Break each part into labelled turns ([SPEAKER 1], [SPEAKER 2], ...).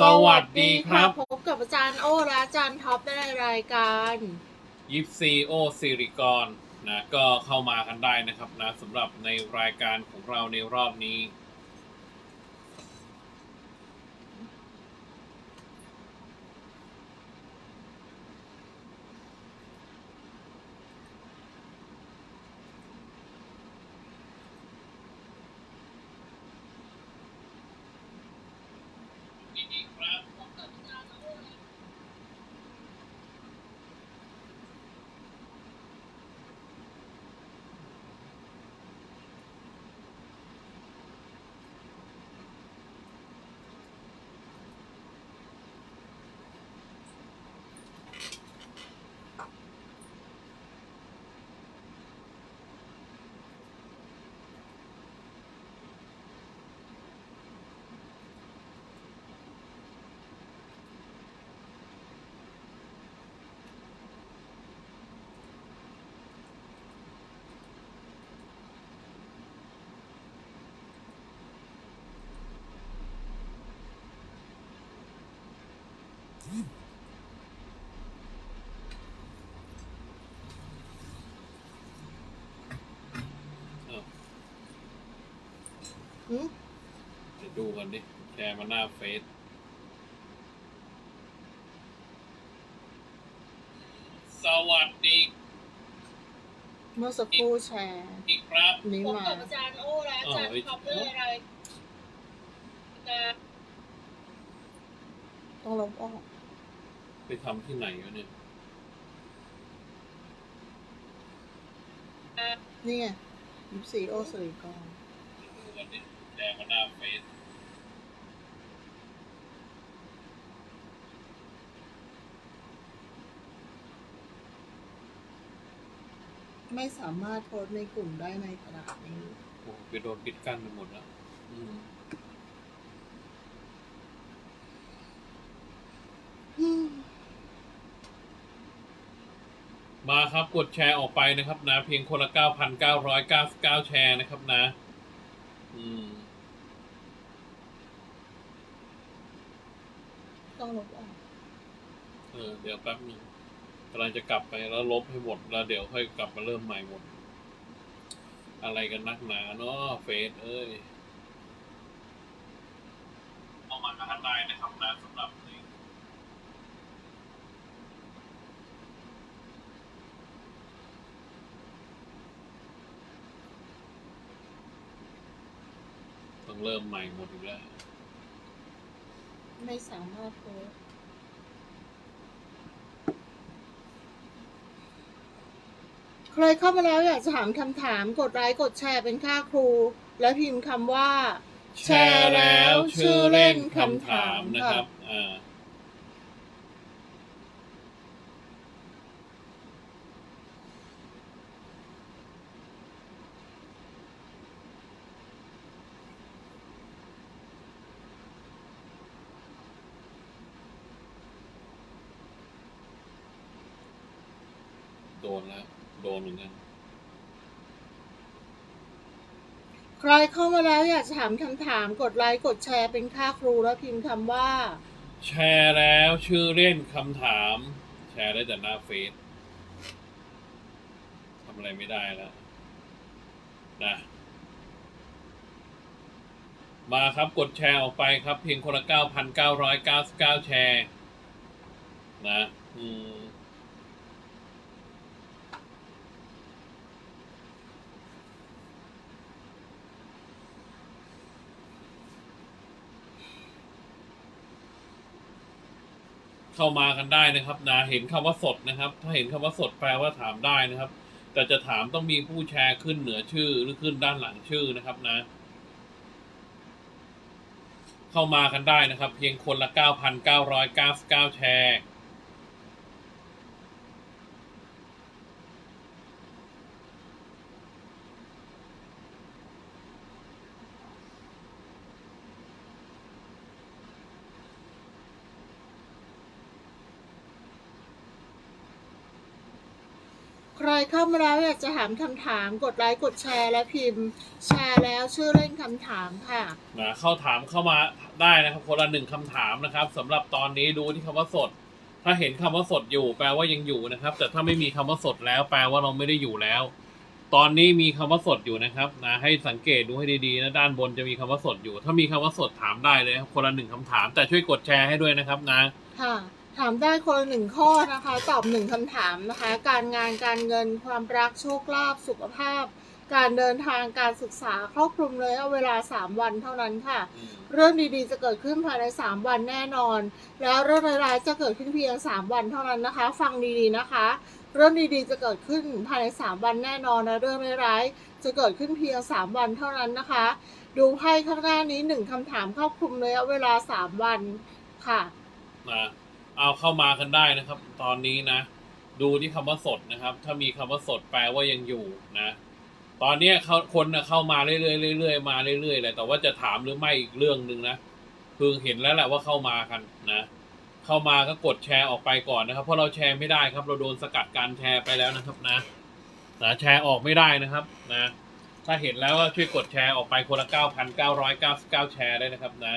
[SPEAKER 1] สวัสดีครับ
[SPEAKER 2] พบกับอาจารย์โอและอาจารย์ท็อปในรายการ
[SPEAKER 1] ยิปซีโอซิริกรนะก็เข้ามากันได้นะครับนะสำหรับในรายการของเราในรอบนี้
[SPEAKER 2] หืม
[SPEAKER 1] เดี๋ยวดูกันดิ แชร์มาหน้าเฟซสวัสดี
[SPEAKER 2] เมื่อสักครู่แชร์
[SPEAKER 1] อีกครับ
[SPEAKER 2] นี้
[SPEAKER 3] พบ
[SPEAKER 2] มา
[SPEAKER 3] กับอาจารย์โอและอาจารย์
[SPEAKER 1] อ๋อ
[SPEAKER 3] ท็อปในรายการ
[SPEAKER 2] ต้องลบออก
[SPEAKER 1] ไปทำที่ไหนวะเนี่ย
[SPEAKER 2] นี่ไงยิปซีโอสริกร
[SPEAKER 1] ดูกันดิแชร์มาหน้าเฟซ
[SPEAKER 2] ไม่สามารถโพสต์ในกลุ่มได้ในขณะนี้
[SPEAKER 1] โอ้โหไปโดนปิดกั้นไปหมดแล้วอืม
[SPEAKER 2] อืม
[SPEAKER 1] มาครับกดแชร์ออกไปนะครับนะ เพียงคนละ9,999แชร์นะครับนะ อืม
[SPEAKER 2] ต้องลบออก
[SPEAKER 1] เออเดี๋ยวแป๊บนึงกำลังจะกลับไปแล้วลบให้หมดแล้วเดี๋ยวค่อยกลับมาเริ่มใหม่หมด อะไรกันนักหนาเนาะเฟซเอ้ยเอามากันได้นะครับนะสำหรับนี้ต้อง เริ่มใหม่หมดอีกแล้ว
[SPEAKER 2] ไม่สามารถโพสต์ใครเข้ามาแล้วอยากจะถามคำถาม กดไลค์กดแชร์เป็นค่าครู แล้วพิมพ์คำว่า
[SPEAKER 1] แชร์แล้วชื่อเล่นคำถามนะครับอ่า โดนแล้ว โดนเหมือนกัน
[SPEAKER 2] ใครเข้ามาแล้วอยากจะถามคำถามกดไลค์กดแชร์เป็นค่าครูแล้วพิมพ์คำว่า
[SPEAKER 1] แชร์แล้วชื่อเล่นคำถาม แชร์ได้แต่หน้าเฟซทำอะไรไม่ได้แล้วนะมาครับกดแชร์ออกไปครับ เพียงคนละ9,999แชร์ นะ อืม เข้ามากันได้นะครับนะเห็นคำว่าสดนะครับ ถ้าเห็นคำว่าสดแปลว่าถามได้นะครับ แต่จะถามต้องมีผู้แชร์ขึ้นเหนือชื่อหรือขึ้นด้านหลังชื่อนะครับนะ เข้ามากันได้นะครับ เพียงคนละ 9,999 แชร์
[SPEAKER 2] ใครเข้ามาแล้วอยากจะถามคำถามกดไลค์กดแชร์และพิมพ์ แชร์แล้วชื่อเล่นคำถามค่ะ
[SPEAKER 1] นะเข้าถามเข้ามาได้นะครับคนละหนึ่งคำถามนะครับสำหรับตอนนี้ดูที่คำว่าสด ถ้าเห็นคำว่าสดอยู่ แปลว่ายังอยู่นะครับ แต่ถ้าไม่มีคำว่าสดแล้ว แปลว่าเราไม่ได้อยู่แล้ว ตอนนี้มีคำว่าสดอยู่นะครับนะให้สังเกตดูให้ดีๆนะด้านบนจะมีคำว่าสดอยู่ ถ้ามีคำว่าสดถามได้เลยครับคนละหนึ่งคำถาม แต่ช่วยกดแชร์ให้ด้วยนะครับนะ
[SPEAKER 2] ค่ะ ถามได้คนละหนึ่งข้อนะคะ ตอบหนึ่งคำถามนะคะ การงานการเงินความรักโชคลาภสุขภาพ การเดินทางการศึกษาครอบคลุมเลยเอาเวลา 3 วันเท่านั้นค่ะ เรื่องดีๆจะเกิดขึ้นภายใน 3 วันแน่นอน แล้วเรื่องร้ายๆจะเกิดขึ้นเพียง 3 วันเท่านั้นนะคะ ฟังดีๆนะคะ เรื่องดีๆจะเกิดขึ้นภายใน 3 วันแน่นอนนะเรื่องร้ายๆจะเกิดขึ้นเพียง 3 วันเท่านั้นนะคะ ดูไพ่ข้างหน้านี้หนึ่งคำถามครอบคลุมเลยเอาเวลา 3 วันค่ะ
[SPEAKER 1] นะ เอาเข้ามากันได้นะครับ ตอนนี้นะ ดูที่คำว่าสดนะครับ ถ้ามีคำว่าสดแปลว่ายังอยู่นะ ตอนนี้เขาคนนะเข้ามาเรื่อยๆเรื่อยๆมาเรื่อยๆเลยแต่ว่าจะถามหรือไม่อีกเรื่องหนึ่งนะคือเห็นแล้วแหละว่าเข้ามากันนะ เข้ามาก็กดแชร์ออกไปก่อนนะครับ เพราะเราแชร์ไม่ได้ครับ เราโดนสกัดการแชร์ไปแล้วนะครับนะนะแชร์ออกไม่ได้นะครับนะ ถ้าเห็นแล้วก็ช่วยกดแชร์ออกไปคนละ 9,999 แชร์ได้นะครับนะ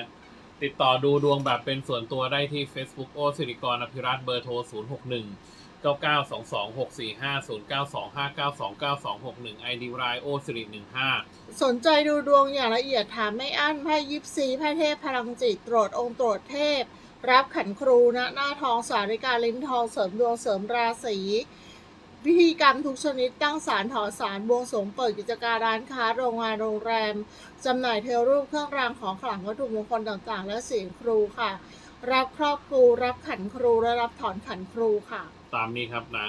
[SPEAKER 1] ติดต่อดูดวงแบบเป็นส่วนตัวได้ที่ Facebook โอสิริกรอภิรัตเบอร์โทร 061 9922 645 0925 929 261 ID รายโอสิริ15
[SPEAKER 2] สนใจดูดวงอย่างละเอียดถามไม่อั้นไพ่ยิปซีไพ่เทพพลังจิตตรวจองค์ตรวจเทพ รับขันครูณหน้าทองสาริกาลิ้นทองเสริมดวงเสริมราศี พิธีกรรมทุกชนิดตั้งสารถอสารบวงสรวงเปิดกิจการร้านค้า โรงงานโรงแรมจำหน่ายเทวรูปเครื่องรางของขลังวัตถุมงคลต่างๆ และเสียงครูค่ะ รับครอบครู รับขันครูและรับถอนขันครูค่ะ
[SPEAKER 1] ตามนี้ครับนะ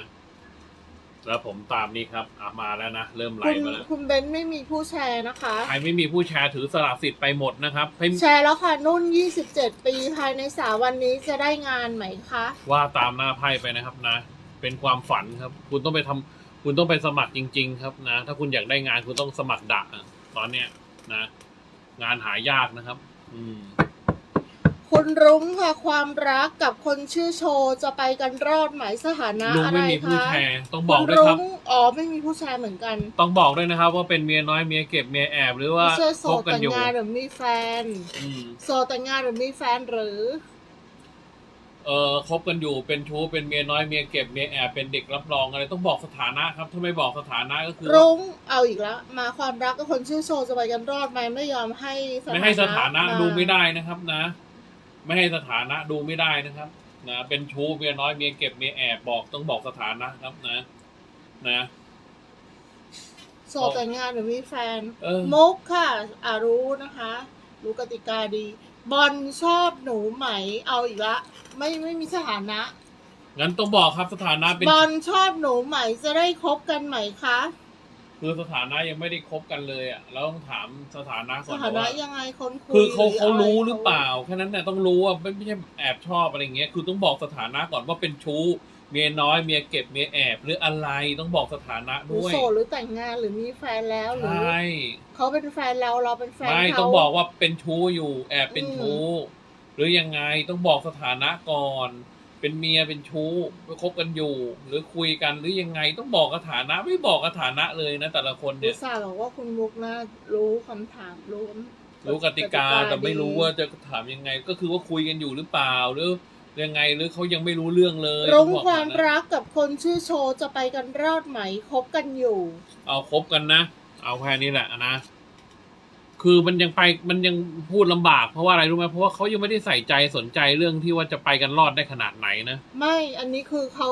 [SPEAKER 1] แล้วผมตามนี้ครับอะมาแล้วนะ เริ่มไหล
[SPEAKER 2] คุณ
[SPEAKER 1] มาแล้ว
[SPEAKER 2] คุณเบนซ์ไม่มีผู้แชร์นะคะ
[SPEAKER 1] ใครไม่มีผู้แชร์ถือสละสิทธิ์ไปหมดนะครับให้
[SPEAKER 2] แชร์แล้วค่ะ นุ่น 27 ปีภายในสามวันนี้จะได้งานไหมคะ
[SPEAKER 1] ว่าตามหน้าไพ่ไปนะครับนะ เป็นความฝันครับ คุณต้องไปทำคุณต้องไปสมัครจริง ๆ ครับนะ ถ้าคุณอยากได้งานคุณต้องสมัครดะอะตอนเนี้ยนะ งานหายากนะครับ อืม
[SPEAKER 2] คุณรุ้งค่ะความรักกับคนชื่อโชว์จะไปกันรอดไหมสถานะ
[SPEAKER 1] ลุง
[SPEAKER 2] อะไร
[SPEAKER 1] ไม่มีผู้
[SPEAKER 2] คะ
[SPEAKER 1] แชร์ต้องบอก
[SPEAKER 2] คุณ
[SPEAKER 1] ด้วยครับ
[SPEAKER 2] รุ้งอ๋อไม่มีผู้แชร์เหมือนกัน
[SPEAKER 1] ต้องบอกด้วยนะครับ ว่าเป็นเมียน้อยเมียเก็บเมียแอบหรือว่า
[SPEAKER 2] ไม่ใช่โส
[SPEAKER 1] คบ
[SPEAKER 2] ด
[SPEAKER 1] กัน
[SPEAKER 2] แต่ง
[SPEAKER 1] อยู่
[SPEAKER 2] งานหรือมีแฟน
[SPEAKER 1] อืม
[SPEAKER 2] โสดแต่งงานหรือมีแฟนหรือ
[SPEAKER 1] เอ่อคบกันอยู่เป็นชู้เป็นเมียน้อยเมียเก็บเมียแอบเป็นเด็กรับรองอะไรต้องบอกสถานะครับ ถ้าไม่บอกสถานะก็คือ
[SPEAKER 2] รุ้งเอาอีกแล้ว มาความรักกับคนชื่อโชว์จะไปกันรอดไหมไม่ยอมให้สถานะ
[SPEAKER 1] ไม่ให้สถานะาดูไม่ได้นะครับนะ ไม่ให้สถานะดูไม่ได้นะครับ นะเป็นชู้เมียน้อยเมียเก็บเมียแอบบอกต้องบอกสถานะครับนะ นะ
[SPEAKER 2] โสดแต่งงานหรือมีแฟน
[SPEAKER 1] เออ
[SPEAKER 2] มุกค่ะอารู้นะคะ รู้กติกาดี บอลชอบหนูไหมเอาอีกละ ไม่ไม่มีสถานะ
[SPEAKER 1] งั้นต้องบอกครับสถานะเป็น
[SPEAKER 2] บอลชอบหนูไหมจะได้คบกันไหมคะ
[SPEAKER 1] คือสถานะยังไม่ได้คบกันเลยอะแล้วต้องถามสถานะ
[SPEAKER 2] ส
[SPEAKER 1] ก่อน
[SPEAKER 2] ถานะ
[SPEAKER 1] ว่า
[SPEAKER 2] ยังไงคนคุย
[SPEAKER 1] คือเขาะเขา
[SPEAKER 2] ไรู้
[SPEAKER 1] หรือเปล่าแค่นั้นเนี่ยต้องรู้ว่าไม่ไม่ใช่แอบชอบอะไรเงี้ยคือต้องบอกสถานะก่อนว่าเป็นชู้ เมียน้อยเมียเก็บเมียแอบหรืออะไรต้องบอกสถานะ
[SPEAKER 2] หรือ
[SPEAKER 1] ด้วย
[SPEAKER 2] โสดหรือแต่งงานหรือมีแฟนแล้วหรือ
[SPEAKER 1] ใช่
[SPEAKER 2] เขาเป็นแฟนเราเราเป็นแฟน
[SPEAKER 1] ไม่
[SPEAKER 2] เขา
[SPEAKER 1] ต้องบอกว่าเป็นชู้อยู่ แอบเป็นชู้หรือยังไงต้องบอกสถานะก่อน เป็นเมียเป็นชู้คบกันอยู่ หรือคุยกันหรือยังไงต้องบอกสถานะไม่บอกสถานะเลยนะ แต่ละคน
[SPEAKER 2] อุ
[SPEAKER 1] เนี่ย
[SPEAKER 2] ตส่าห์บอกว่าคุณมุกนะรู้คำถามรู้
[SPEAKER 1] รู้กติกาแต่ไม่รู้ว่าจะถามยังไง ก็คือว่าคุยกันอยู่หรือเปล่า หรือ ยังไงหรือเขายังไม่รู้เรื่องเลย
[SPEAKER 2] รุ้ง
[SPEAKER 1] ต้องบอก
[SPEAKER 2] ความ
[SPEAKER 1] ก่อนนะ
[SPEAKER 2] รักกับคนชื่อโชว์จะไปกันรอดไหมคบกันอยู่
[SPEAKER 1] เอาครบกันนะ เอาแค่นี้แหละนะ คือมันยังไปมันยังพูดลำบากเพราะว่าอะไรรู้ไหมเพราะว่าเขายังไม่ได้ใส่ใจสนใจเรื่องที่ว่าจะไปกันรอดได้ขนาดไหนนะ
[SPEAKER 2] ไม่อันนี้คือเขา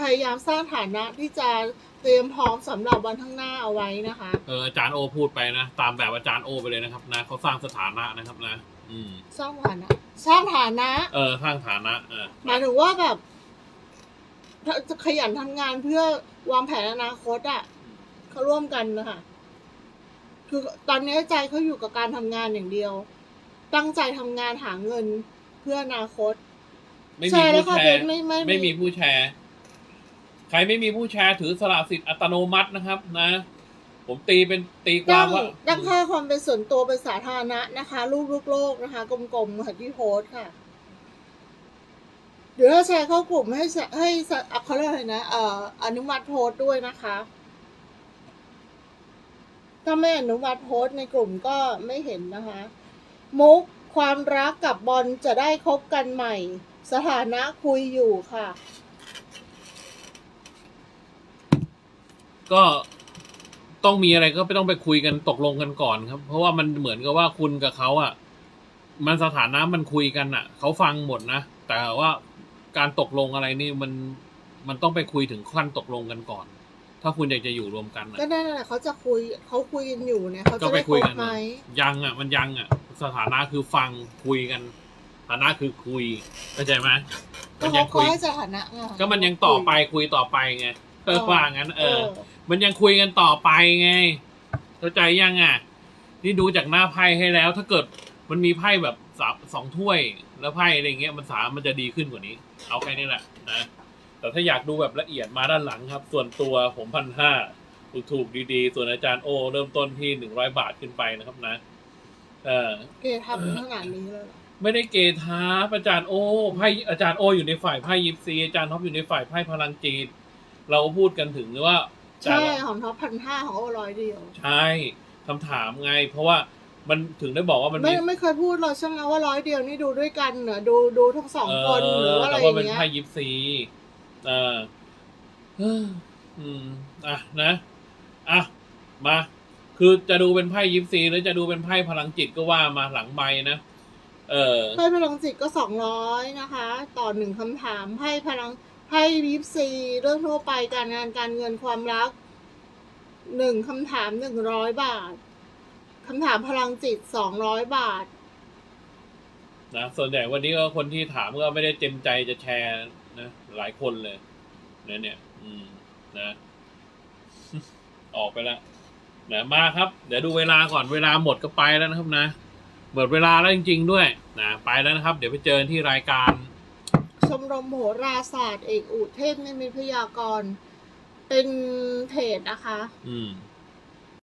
[SPEAKER 2] พยายามสร้างฐานะที่จะเตรียมพร้อมสำหรับวันข้างหน้าเอาไว้นะคะ
[SPEAKER 1] เอออาจารย์โอพูดไปนะ ตามแบบอาจารย์โอไปเลยนะครับนะเขาสร้างสถานะนะครับนะ อืม
[SPEAKER 2] สร้างฐานะสร้างฐานะ
[SPEAKER 1] เออสร้างฐานะเออ
[SPEAKER 2] หมายถึงว่าแบบถ้าจะขยันทำงานเพื่อวางแผนอนาคตอะเขาร่วมกันนะคะคือตอนนี้ใจเขาอยู่กับการทำงานอย่างเดียว ตั้งใจทำงานหาเงินเพื่ออนาคต
[SPEAKER 1] ไม่
[SPEAKER 2] แช
[SPEAKER 1] มี
[SPEAKER 2] ร์แล้ว
[SPEAKER 1] ผู้
[SPEAKER 2] ค่ะ
[SPEAKER 1] แช
[SPEAKER 2] เบ
[SPEAKER 1] ร์
[SPEAKER 2] นไม่ไม่
[SPEAKER 1] ไม่มีผู้แชร์ ใครไม่มีผู้แชร์ถือสละสิทธิ์อัตโนมัตินะครับ นะ ผมตีเป็นตีควา
[SPEAKER 2] ตั้
[SPEAKER 1] ม
[SPEAKER 2] ง
[SPEAKER 1] ว่า
[SPEAKER 2] ตั้งค่าความเป็นส่วนตัวเป็นสาธารณะนะคะลูกลูกโลกนะคะ กลมๆค่ะที่โพสต์ค่ะเรือถ้าแชร์เข้ากลุ่มให้แชร์ให้สะอะเขาเรียกอะไรนะเอ่ออนุมัติโพสต์ด้วยนะคะ ถ้าไม่อนุมัติโพสต์ในกลุ่มก็ไม่เห็นนะคะ มุกความรักกับบอลจะได้คบกันใหม่ สถานะคุยอยู่ค่ะ
[SPEAKER 1] ก็ ต้องมีอะไรก็ไม่ต้องไปคุยกันตกลงกันก่อนครับ เพราะว่ามันเหมือนกับว่าคุณกับเขาอะ มันสถานะมันคุยกันอะเขาฟังหมดนะแต่ว่าการตกลงอะไรนี่มันมันต้องไปคุยถึงขั้นตกลงกันก่อน ถ้าคุณอยากจะอยู่รวมกันอะ
[SPEAKER 2] ก็นั่นแหละเขาจะคุยเขาคุยกันอยู่เนี่ยเขา
[SPEAKER 1] ก็
[SPEAKER 2] จะ
[SPEAKER 1] ไป
[SPEAKER 2] ได้ค
[SPEAKER 1] คุย
[SPEAKER 2] บ
[SPEAKER 1] กัน
[SPEAKER 2] ไหม
[SPEAKER 1] ยังอะ มันยังอะ สถานะคือฟังคุยกันสถานะคือคุยเข้าใจไหม
[SPEAKER 2] ก็
[SPEAKER 1] มันยั
[SPEAKER 2] เขา
[SPEAKER 1] งคุย
[SPEAKER 2] ให้สถานะไง
[SPEAKER 1] ก็มันยังต่อไปคุยต่อไปไงเออ ว่างั้นเออ
[SPEAKER 2] เออ
[SPEAKER 1] มันยังคุยกันต่อไปไง เข้าใจยังอะ นี่ดูจากหน้าไพ่ให้แล้ว ถ้าเกิดมันมีไพ่แบบสามสองถ้วยแล้วไพ่อะไรเงี้ยมันสามมันจะดีขึ้นกว่านี้ เอาแค่นี้แหละนะ แต่ถ้าอยากดูแบบละเอียดมาด้านหลังครับ ส่วนตัวผมพันห้าถูกถูกๆดีๆ ส่วนอาจารย์โอ เริ่มต้นที่หนึ่งร้อยบาทขึ้นไปนะครับนะ เออ
[SPEAKER 2] เกทำขนาดนี้เลยเหรอ
[SPEAKER 1] ไม่ได้เกท้าอาจารย์โอไพ่อาจารย์โออยู่ในฝ่ายไพ่ยิปซีอาจารย์ท็อปอยู่ในฝ่ายไพ่พลังจีนเราพูดกันถึงว่า
[SPEAKER 2] ใช่ของท็อปพันห้าของโอร้อยเดียว
[SPEAKER 1] ใช่คำถามไง เพราะว่ามันถึงได้บอกว่ามัน
[SPEAKER 2] ไม่
[SPEAKER 1] มี
[SPEAKER 2] ไม่เคยพูดหรอกใช่ไหมว่าร้อยเดียวนี่ดูด้วยกันเหรอดูดูทั้งสองคนหรือว่าอะไร
[SPEAKER 1] แต่
[SPEAKER 2] อ
[SPEAKER 1] ว่า
[SPEAKER 2] ย่าง
[SPEAKER 1] เป็น
[SPEAKER 2] เงี้ย
[SPEAKER 1] ไพ่ยิปซีเออเอ้ออืมอะนะอะมาคือจะดูเป็นไพ่ยิปซีหรือจะดูเป็นไพ่พลังจิตก็ว่ามาหลังใบนะเออ
[SPEAKER 2] ไพ่พลังจิตก็สองร้อยนะคะ ต่อหนึ่งคำถามไพ่พลัง ไพ่ยิปซีเรื่องทั่วไปการงานการเงินความรักหนึ่งคำถามหนึ่งร้อยบาทคำถามพลังจิตสองร้อยบาท
[SPEAKER 1] นะส่วนใหญ่วันนี้ก็คนที่ถามก็ไม่ได้เต็มใจจะแชร์นะหลายคนเลยเนี่ยเนี่ย อืม นะ ออกไปแล้วนะมาครับ เดี๋ยวดูเวลาก่อนเวลาหมดก็ไปแล้วนะครับนะหมดเวลาแล้วจริง ๆ ด้วยนะไปแล้วนะครับ เดี๋ยวไปเจอที่รายการ
[SPEAKER 2] ชมรมโหราศาสตร์เอกอุเทพนิมิตพยากร เป็นเพจนะคะ
[SPEAKER 1] อืม